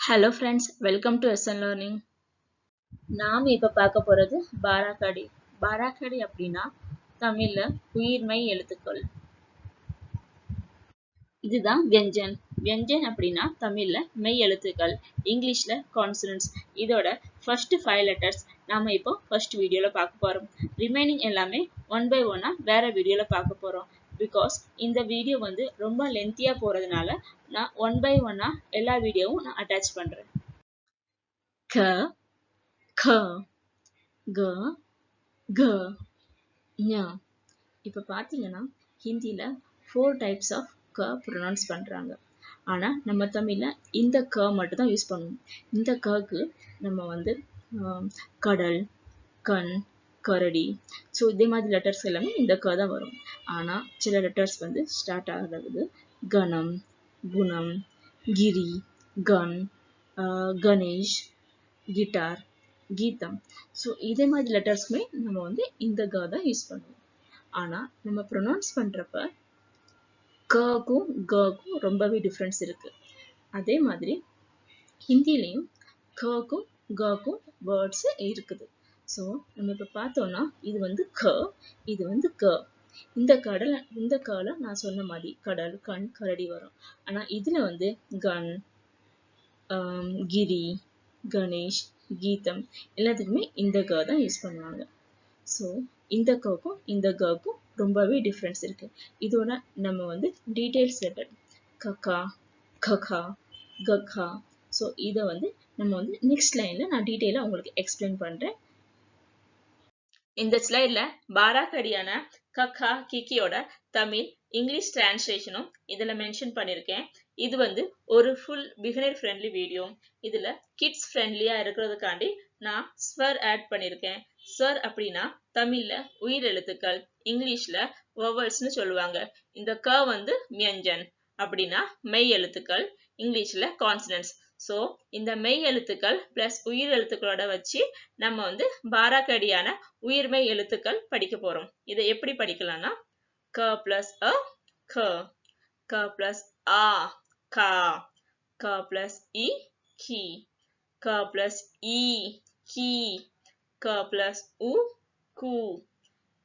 Hello friends welcome to S N learning நாம் இப்போ பார்க்க போகிறது பாராக்கடி பாராக்கடி அப்படின்னா தமிழில் உயிர்மை எழுத்துக்கள். இதுதான் வியஞ்சன் வியஞ்சன் அப்படின்னா தமிழில் மெய் எழுத்துக்கள் இங்கிலீஷில் கான்சனன்ஸ் இதோட ஃபர்ஸ்ட் ஃபைவ் லெட்டர்ஸ் நாம் இப்போ ஃபர்ஸ்ட் வீடியோவில் பார்க்க போகிறோம் ரிமைனிங் எல்லாமே ஒன் பை ஒன்னாக வேற வீடியோவில் பார்க்க போகிறோம் பிகாஸ் இந்த வீடியோ வந்து ரொம்ப லென்த்தியாக போகிறதுனால நான் ஒன் பை ஒன்னாக எல்லா வீடியோவும் நான் அட்டாச் பண்ணுறேன் க க க க ஞ. இப்போ பார்த்தீங்கன்னா ஹிந்தியில் ஃபோர் டைப்ஸ் ஆஃப் க ப்ரொனவுன்ஸ் பண்ணுறாங்க ஆனால் நம்ம தமிழில் இந்த க மட்டும் தான் யூஸ் பண்ணுவோம். இந்த கக்கு நம்ம வந்து கடல் கண் கரடி. ஸோ இதே மாதிரி லெட்டர்ஸ் எல்லாமே இந்த க தான் வரும். ஆனால் சில லெட்டர்ஸ் வந்து ஸ்டார்ட் ஆகிறது கணம் குணம் கிரி கன் கணேஷ் கிட்டார் கீதம். ஸோ இதே மாதிரி லெட்டர்ஸ்மே நம்ம வந்து இந்த க தான் யூஸ் பண்ணுவோம். ஆனால் நம்ம ப்ரொனவுன்ஸ் பண்ணுறப்ப கக்கும் கக்கும் ரொம்பவே டிஃப்ரென்ஸ் இருக்குது அதே மாதிரி ஹிந்திலையும் கக்கும் கக்கும் வேர்ட்ஸு இருக்குது. ஸோ நம்ம இப்போ பார்த்தோன்னா இது வந்து க இது வந்து க. இந்த கடல் இந்த கால நான் சொன்ன மாதிரி கடல் கண் கரடி வரும். ஆனால் இதில் வந்து கன் கிரி கணேஷ் கீதம் எல்லாத்துக்குமே இந்த க தான் யூஸ் பண்ணுவாங்க. ஸோ இந்த கக்கும் இந்த கக்கும் ரொம்பவே டிஃப்ரென்ஸ் இருக்கு. இதோட நம்ம வந்து டீட்டெயில்ஸ் லெட்டர் கக்கா ககா கக்கா ஸோ இதை வந்து நம்ம வந்து நெக்ஸ்ட் லைனில் நான் டீட்டெயிலாக உங்களுக்கு எக்ஸ்பிளைன் பண்ணுறேன் இந்த ஸ்லைடில் பாராக்கடியான கக்கா கிக்கியோட தமிழ் இங்கிலீஷ் டிரான்ஸ்லேஷனும் இதில் மென்ஷன் பண்ணியிருக்கேன் இது வந்து ஒரு ஃபுல் பிகினர் ஃப்ரெண்ட்லி வீடியோ இதில் கிட்ஸ் ஃப்ரெண்ட்லியாக இருக்கிறதுக்காண்டி நான் ஸ்வர் ஆட் பண்ணியிருக்கேன் ஸ்வர் அப்படின்னா தமிழில் உயிர் எழுத்துக்கள் இங்கிலீஷில் ஒவர்ஸ்னு சொல்லுவாங்க. இந்த க வந்து மியஞ்சன் அப்படின்னா மெய் எழுத்துக்கள் இங்கிலீஷில் கான்சனன்ஸ் ஸோ இந்த மெய் எழுத்துக்கள் பிளஸ் உயிர் எழுத்துக்களோட வச்சு நம்ம வந்து பாராக்கடியான உயிர்மெய் எழுத்துக்கள் படிக்க போறோம். இதை எப்படி படிக்கலாம்னா க பிளஸ் அ க. க பிளஸ் ஆ கா. க பிளஸ் இ கி. க பிளஸ் இ கி. க பிளஸ் உ கு.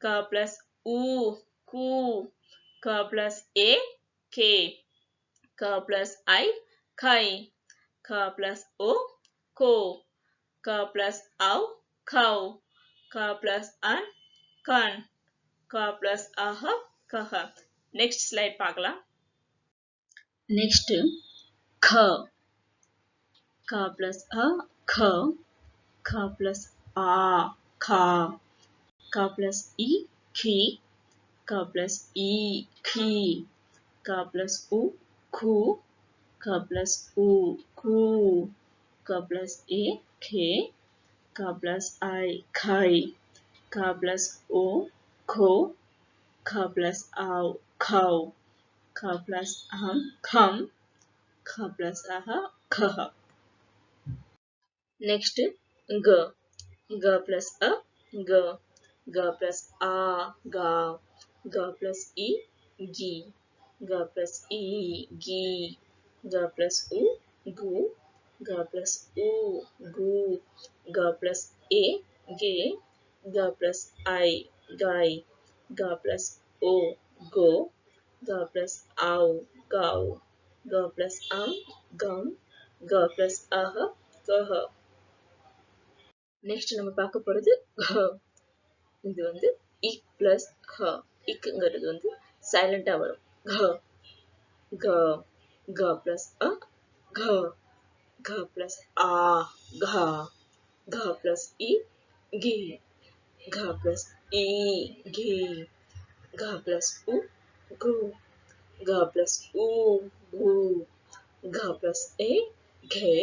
க பிளஸ் உ கு. க பிளஸ் ஏ கே. க பிளஸ் ஐ கை. Ka plus o, ko. Ka plus au, kau. Ka plus an, kan. Ka plus aha, kaha. Next slide pakala. Next, kh. Ka plus a, kh. Ka plus a, ka. Ka plus e, ki. Ka plus e, ki. Ka plus u, ku. ख plus ऊ, खू, क plus ए, खे, क plus आई, खाई, क plus O, खो ख प्लस आओ खाओ ख प्लस अहम खम ख प्लस अह, खह। नेक्स्ट, ग ग प्लस अ, ग ग प्लस आ, गा, ग प्लस ई, गी, ग प्लस ई, गी। G plus U, Gu, G plus U, Gu, G plus A, Ge, G plus I, Gai, G plus O, Go, G plus Au, Gau, G plus Am, Gum, G plus Aha, Gah. Next நம்ம பார்க்க போறது இது வந்து இக் plus ஹ இக்குங்கிறது வந்து சைலண்டா வரும் க க घ प्लस अ घ घ प्लस आ घ घ प्लस ई घे घ प्लस ई घे घ प्लस उ घु घ प्लस उ घु घ प्लस ए घे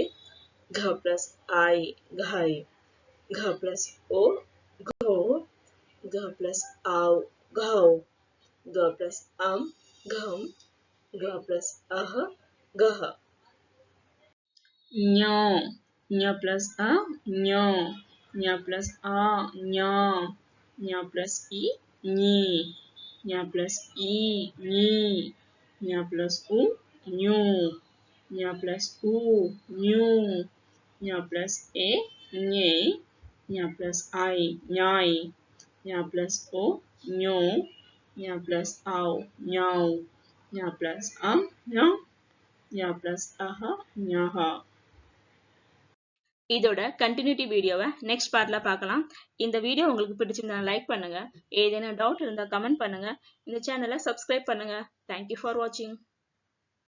घ प्लस आई घाई घ प्लस ओ घो घ प्लस आउ घ प्लस अम घम G plus ah, gah. Nyo, nyo plus a, nyo, nyo plus a, nyo, nyo plus i, ni, nyo plus i, ni, nyo plus u, nyu, nyo plus u, nyu, nyo plus e, nye, nyo plus i, nyai, nyo plus o, nyo, nyo plus au, nyau. ஞா plus அ ஞா ஞா plus அஹா ஞாஹா இதோட continuity வீடியோவை next பார்ட்ல பார்க்கலாம். இந்த video உங்களுக்கு பிடிச்சிருந்தா லைக் பண்ணுங்க. ஏதேனும் டவுட் இருந்தா கமெண்ட் பண்ணுங்க. இந்த சேனலை சப்ஸ்கிரைப் பண்ணுங்க. தேங்க்யூ ஃபார் வாட்சிங்